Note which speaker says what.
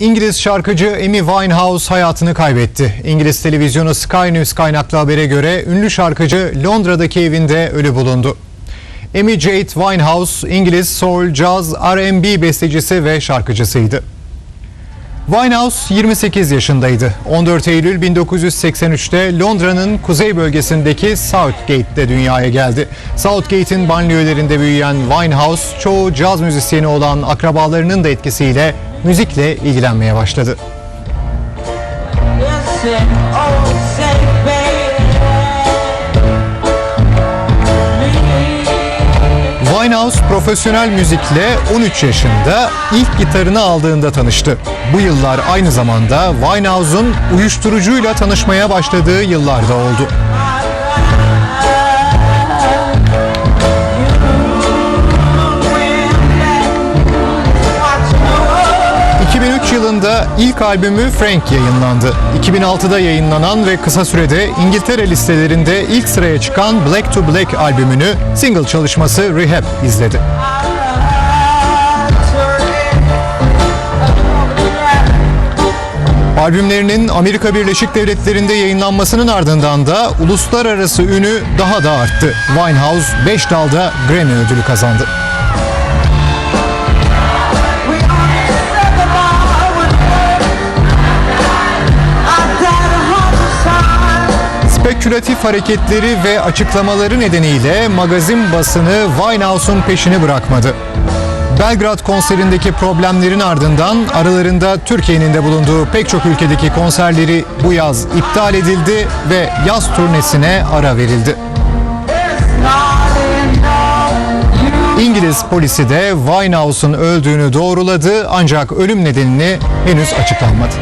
Speaker 1: İngiliz şarkıcı Amy Winehouse hayatını kaybetti. İngiliz televizyonu Sky News kaynaklı habere göre ünlü şarkıcı Londra'daki evinde ölü bulundu. Amy Jade Winehouse, İngiliz soul, jazz, R&B bestecisi ve şarkıcısıydı. Winehouse 28 yaşındaydı. 14 Eylül 1983'te Londra'nın kuzey bölgesindeki Southgate'de dünyaya geldi. Southgate'in banliyölerinde büyüyen Winehouse, çoğu caz müzisyeni olan akrabalarının da etkisiyle müzikle ilgilenmeye başladı. Winehouse profesyonel müzikle 13 yaşında ilk gitarını aldığında tanıştı. Bu yıllar aynı zamanda Winehouse'un uyuşturucuyla tanışmaya başladığı yıllarda oldu. Yılında ilk albümü Frank yayınlandı. 2006'da yayınlanan ve kısa sürede İngiltere listelerinde ilk sıraya çıkan Black to Black albümünü single çalışması Rehab izledi. Albümlerinin Amerika Birleşik Devletleri'nde yayınlanmasının ardından da uluslararası ünü daha da arttı. Winehouse 5 dalda Grammy ödülü kazandı. Spekülatif hareketleri ve açıklamaları nedeniyle magazin basını Winehouse'un peşini bırakmadı. Belgrad konserindeki problemlerin ardından aralarında Türkiye'nin de bulunduğu pek çok ülkedeki konserleri bu yaz iptal edildi ve yaz turnesine ara verildi. İngiliz polisi de Winehouse'un öldüğünü doğruladı ancak ölüm nedenini henüz açıklanmadı.